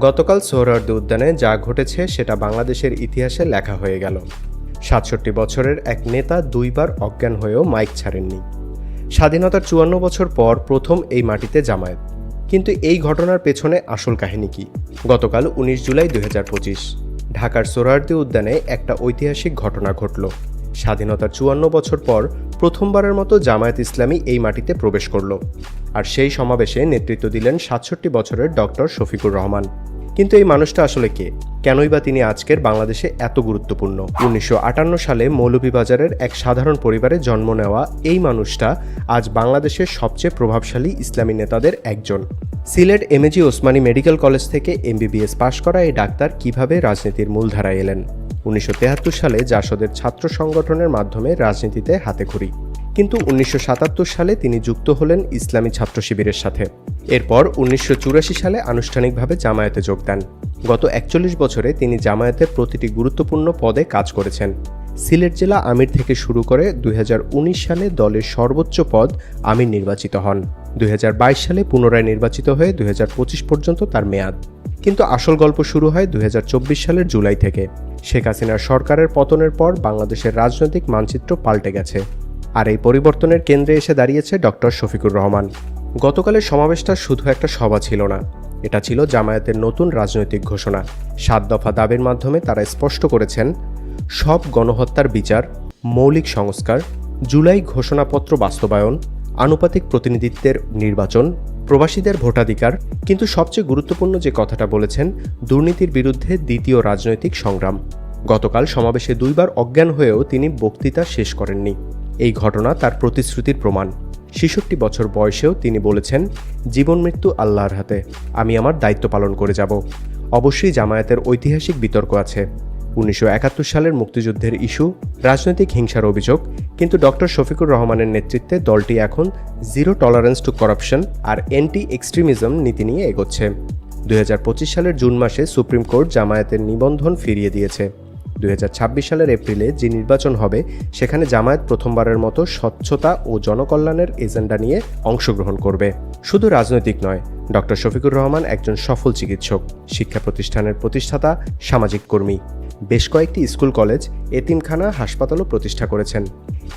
গতকাল সোহরাওয়ার্দী উদ্যানে যা ঘটেছে সেটা বাংলাদেশের ইতিহাসে লেখা হয়ে গেল। সাতষট্টি বছরের এক নেতা দুইবার অজ্ঞান হয়েও মাইক ছাড়েননি। স্বাধীনতার চুয়ান্ন বছর পর প্রথম এই মাটিতে জামায়াত। কিন্তু এই ঘটনার পেছনে আসল কাহিনী কি? গতকাল উনিশ জুলাই দু হাজার পঁচিশ, ঢাকার সোহরাওয়ার্দী উদ্যানে একটা ঐতিহাসিক ঘটনা ঘটল। স্বাধীনতার চুয়ান্ন বছর পর প্রথমবারের মতো জামায়াত ইসলামী এই মাটিতে প্রবেশ করল। আর সেই সমাবেশে নেতৃত্ব দিলেন সাতষট্টি বছরের ডক্টর শফিকুর রহমান। কিন্তু এই মানুষটা আসলে কে? কেনই বা তিনি আজকের বাংলাদেশে এত গুরুত্বপূর্ণ? উনিশশো আটান্ন সালে মৌলভীবাজারের এক সাধারণ পরিবারে জন্ম নেওয়া এই মানুষটা আজ বাংলাদেশের সবচেয়ে প্রভাবশালী ইসলামী নেতাদের একজন। Sylhet MAG Osmani medical college থেকে এমবিবিএস পাশ করা এই ডাক্তার কীভাবে রাজনীতির মূলধারায় এলেন? উনিশশো সালে জাসদের ছাত্র সংগঠনের মাধ্যমে রাজনীতিতে হাতেখড়ি। কিন্তু উনিশশো সাতাত্তর সালে তিনি যুক্ত হলেন ইসলামী ছাত্র শিবিরের সাথে। এরপর উনিশশো চুরাশি সালে আনুষ্ঠানিকভাবে জামায়াতে যোগ দেন। গত একচল্লিশ বছরে তিনি জামায়াতের প্রতিটি গুরুত্বপূর্ণ পদে কাজ করেছেন। সিলেট জেলা আমির থেকে শুরু করে দুই হাজার উনিশ সালে দলের সর্বোচ্চ পদ আমির নির্বাচিত হন। দুই হাজার বাইশ সালে পুনরায় নির্বাচিত হয়ে দুই হাজার পঁচিশ পর্যন্ত তার মেয়াদ। কিন্তু আসল গল্প শুরু হয় দুই হাজার চব্বিশ সালের জুলাই থেকে। শেখ হাসিনার সরকারের পতনের পর বাংলাদেশের রাজনৈতিক মানচিত্র পাল্টে গেছে। আর এই পরিবর্তনের কেন্দ্রে এসে দাঁড়িয়েছে ডক্টর শফিকুর রহমান। গতকালের সমাবেশটা শুধু একটা সভা ছিল না, এটা ছিল জামায়াতের নতুন রাজনৈতিক ঘোষণা। সাত দফা দাবির মাধ্যমে তারা স্পষ্ট করেছেন, সব গণহত্যার বিচার, মৌলিক সংস্কার, জুলাই ঘোষণাপত্র বাস্তবায়ন, আনুপাতিক প্রতিনিধিত্বের নির্বাচন প্রবাসীদের ভোটাধিকার, কিন্তু সবচেয়ে গুরুত্বপূর্ণ যে কথাটা বলেছেন, দুর্নীতির বিরুদ্ধে দ্বিতীয় রাজনৈতিক সংগ্রাম। গতকাল সমাবেশে দুইবার অজ্ঞান হয়েও তিনি বক্তৃতা শেষ করেননি। এই ঘটনা তার প্রতিশ্রুতির প্রমাণ। ছেষট্টি বছর বয়সেও তিনি বলেছেন, জীবন মৃত্যু আল্লাহর হাতে। আমি আমার দায়িত্ব পালন করে যাব। অবশ্যই জামায়াতের ঐতিহাসিক বিতর্ক আছে। উনিশশো একাত্তর সালের মুক্তিযুদ্ধের ইস্যু, রাজনৈতিক হিংসার অভিযোগ, কিন্তু ডক্টর শফিকুর রহমানের নেতৃত্বে দলটি এখন জিরো টলারেন্স টু করাপশন আর অ্যান্টি এক্সট্রিমিজম নীতি নিয়ে এগোচ্ছে। দুই হাজার পঁচিশ সালের জুন মাসে সুপ্রিম কোর্ট জামায়াতের নিবন্ধন ফিরিয়ে দিয়েছে। দুই হাজার ছাব্বিশ সালের এপ্রিলে যে নির্বাচন হবে, সেখানে জামায়াত প্রথমবারের মতো স্বচ্ছতা ও জনকল্যাণের এজেন্ডা নিয়ে অংশগ্রহণ করবে। শুধু রাজনৈতিক নয়, ডক্টর শফিকুর রহমান একজন সফল চিকিৎসক, শিক্ষা প্রতিষ্ঠানের প্রতিষ্ঠাতা, সামাজিক কর্মী। বেশ কয়েকটি স্কুল কলেজ এতিমখানা হাসপাতালও প্রতিষ্ঠা করেছেন।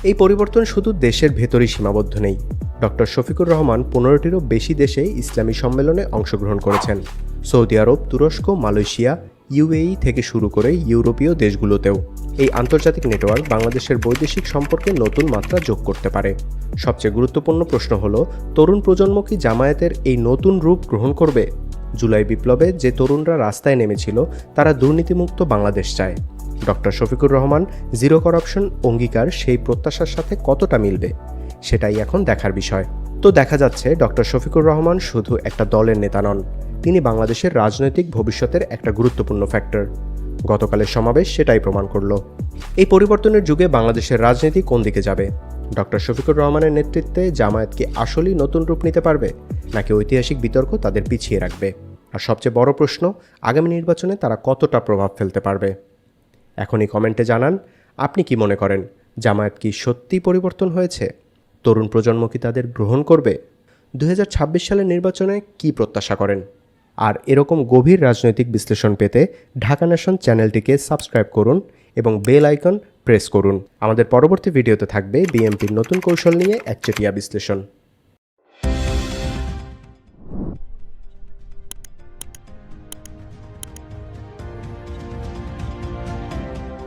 এই পরিবর্তন শুধু দেশের ভেতরেই সীমাবদ্ধ নেই। ডক্টর শফিকুর রহমান পনেরোটিরও বেশি দেশে ইসলামী সম্মেলনে অংশগ্রহণ করেছেন। সৌদি আরব, তুরস্ক, মালয়েশিয়া ইউএই থেকে শুরু করে ইউরোপীয় দেশগুলোতেও। এই আন্তর্জাতিক নেটওয়ার্ক বাংলাদেশের বৈদেশিক সম্পর্কে নতুন মাত্রা যোগ করতে পারে। সবচেয়ে গুরুত্বপূর্ণ প্রশ্ন হল, তরুণ প্রজন্ম কি জামায়াতের এই নতুন রূপ গ্রহণ করবে? জুলাই বিপ্লবে যে তরুণরা রাস্তায় নেমেছিল, তারা দুর্নীতিমুক্ত বাংলাদেশ চায়। Doctor Shafiqur Rahman, zero corruption, অঙ্গীকার, সেই প্রত্যাশার সাথে কতটা মিলবে? সেটাই এখন দেখার বিষয়। তো দেখা যাচ্ছে ডক্টর শফিকুর রহমান শুধু একটা দলের নেতা নন, তিনি বাংলাদেশের রাজনৈতিক ভবিষ্যতের একটা গুরুত্বপূর্ণ ফ্যাক্টর গতকালের সমাবেশ সেটাই প্রমাণ করল। এই পরিবর্তনের যুগে বাংলাদেশের রাজনীতি কোন দিকে যাবে? ডক্টর শফিকুর রহমানের নেতৃত্বে জামায়াত কি আসলেই নতুন রূপ নিতে পারবে? নাকি ঐতিহাসিক বিতর্ক তাদের পিছিয়ে রাখবে? আর সবচেয়ে বড় প্রশ্ন, আগামী নির্বাচনে তারা কতটা প্রভাব ফেলতে পারবে? এখনই কমেন্টে জানান, আপনি কি মনে করেন, জামায়াত কি সত্যিই পরিবর্তন হয়েছে? তরুণ প্রজন্ম কি তাদের গ্রহণ করবে? দু হাজার ছাব্বিশ সালের নির্বাচনে কি প্রত্যাশা করেন? আর এরকম গভীর রাজনৈতিক বিশ্লেষণ পেতে ঢাকা নেশন চ্যানেলটিকে সাবস্ক্রাইব করুন এবং বেল আইকন প্রেস করুন। আমাদের পরবর্তী ভিডিওতে থাকবে বিএমপির নতুন কৌশল নিয়ে একচেটিয়া বিশ্লেষণ।